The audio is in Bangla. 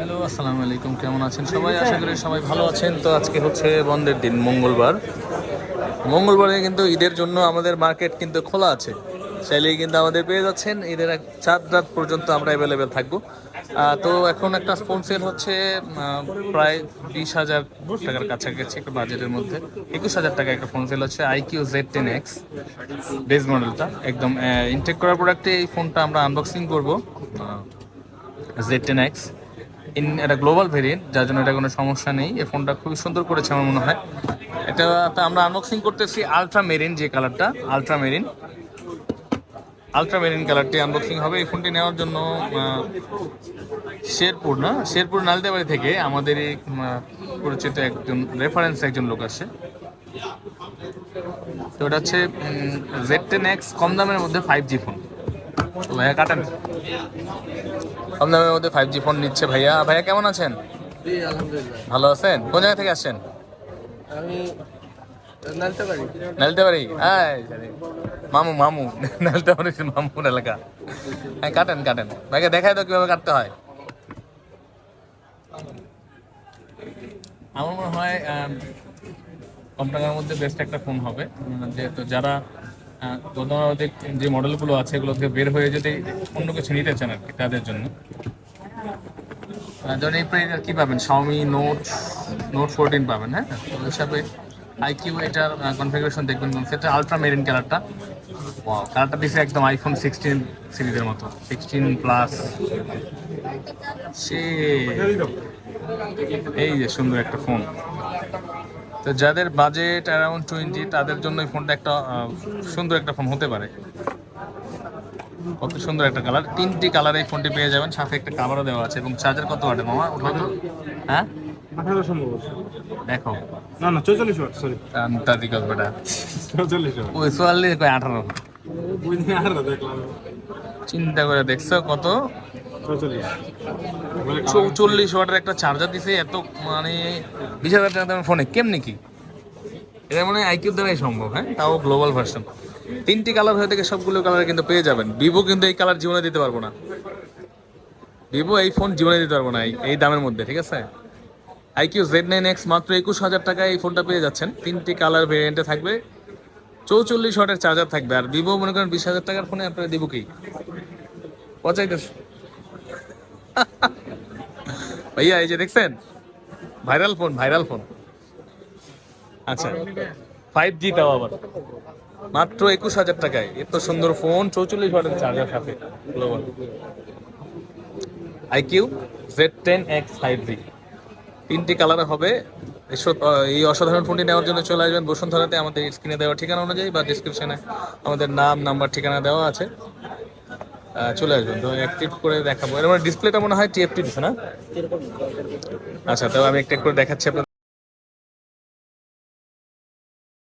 হ্যালো আসসালামু আলাইকুম কেমন আছেন সবাই? আশা করি সবাই ভালো আছেন। তো আজকে হচ্ছে বন্ধের দিন মঙ্গলবার। মঙ্গলবারে কিন্তু ঈদের জন্য আমাদের মার্কেট কিন্তু খোলা আছে। চাইলেই কিন্তু আমাদের পেয়ে যাচ্ছেন। ঈদের এক চার রাত পর্যন্ত আমরা অ্যাভেলেবেল থাকব। তো এখন একটা ফোন সেল হচ্ছে প্রায় বিশ হাজার টাকার কাছাকাছি একটা বাজেটের মধ্যে। একুশ হাজার টাকা একটা ফোন সেল হচ্ছে iQOO Z ten X base মডেলটা একদম ইনটেক করার প্রোডাক্টে এই ফোনটা আমরা আনবক্সিং করব জেড টেন এক্স এটা গ্লোবাল ভেরিয়েন্ট, যার জন্য এটা কোনো সমস্যা নেই। এই ফোনটা খুবই সুন্দর করেছে আমার মনে হয়। এটা আমরা আনবক্সিং করতেছি আলট্রা মেরিন যে কালারটা আলট্রা মেরিন আলট্রা মেরিন কালারটি আনবক্সিং হবে এই ফোনটি নেওয়ার জন্য শেরপুর না? শেরপুর নালতেবাড়ি থেকে আমাদের পরিচিত একজন রেফারেন্স একজন লোক আসে তো এটা হচ্ছে জেড টেন এক্স কম দামের মধ্যে ফাইভ জি ফোন ভাইয়া কাটেন। কম দামের মধ্যে ফাইভ জি ফোন নিচ্ছে ভাইয়া। ভাইয়া কেমন আছেন? ভালো আছেন? কোন জায়গা থেকে আসছেন? আমি নালতেবাড়ি। হ্যাঁ মামু মামু। নালতেবাড়ি মামুর এলাকা। হ্যাঁ কাটেন কাটেন। ভাইকে দেখাই কীভাবে কাটতে হয়। আমার মনে হয় কম টাকার মধ্যে বেস্ট একটা ফোন হবে। যেহেতু যারা তুলনামূলক যে মডেলগুলো আছে এগুলো থেকে বের হয়ে যদি অন্য কিছু নিতে চান আর কি, তাদের জন্য। ধরুন এই প্রাইস কি পাবেন? শাওমি নোট নোট ফোরটিন পাবেন হ্যাঁ? ওই হিসাবে আইকিউ এটার কনফিগারেশন দেখবেন সেটা আলট্রা মেরিন কালারটা কালারটা দিছে একদম আইফোন সিক্সটিন সিরিজের মতো। সিক্সটিন প্লাস সে এই যে সুন্দর একটা ফোন তো যাদের বাজেট অ্যারাউন্ড টোয়েন্টি তাদের জন্য এই ফোনটা একটা সুন্দর একটা ফোন হতে পারে। কত সুন্দর একটা কালার তিনটি কালার এই ফোনটি পেয়ে যাবেন সাথে একটা কাভারও দেওয়া আছে এবং চার্জার কত ওয়াটের মামা? হ্যাঁ? দেখো। না না চৌচল্লিশ ওয়াট সরি আন্তাদিক বেটা চৌচল্লিশ ওয়াট ওই চুয়াল্লিশ আঠারো। চিন্তা করে দেখছ কত? চৌচল্লিশ ওয়াটের একটা চার্জার দিছে, এত মানে বিশ হাজার টাকা দামের ফোনে কেমনি কি? এটা মানে আইকিউর দ্বারাই সম্ভব হ্যাঁ? তাও গ্লোবাল ভার্সন তিনটি কালার হয়ে থেকে সবগুলো কালার কিন্তু পেয়ে যাবেন। ভিভো কিন্তু এই কালার জীবনে দিতে পারব না। ভিভো এই ফোন জীবনে দিতে পারব না, এই- দামের মধ্যে, ঠিক আছে? আইকিউ জেড নাইন এক্স মাত্র একুশ হাজার টাকায় এই ফোনটা পেয়ে যাচ্ছেন। তিনটি কালার ভেরিয়েন্টে থাকবে। চৌচল্লিশ ওয়াটের চার্জার থাকবে। আর ভিভো মনে করেন বিশ হাজার টাকার ফোনে আপনারা দিব কি? পচাইতেছে ভাইয়া, এই যে দেখছেন? Viral phone viral phone. আচ্ছা ফাইভ জি তাও আবার। মাত্র একুশ হাজার টাকায়। এত সুন্দর ফোন, চৌচল্লিশ ওয়াটের চার্জার সাথে global iQOO Z ten X five G তিনটি কালার হবে। এই অসাধারণ ফোনটি নেওয়ার জন্য চলে আসবেন বসুন্ধরাতে। আমাদের স্ক্রিনে দেওয়া ঠিকানা অনুযায়ী বা ডিসক্রিপশনে আমাদের নাম নাম্বার ঠিকানা দেওয়া আছে। চলে আসবেন। তো অ্যাক্টিভ করে দেখাবো। এর মানে ডিসপ্লেটা মনে হয় টিএফটি দিছে না? আচ্ছা তো আমি একটা করে দেখাচ্ছি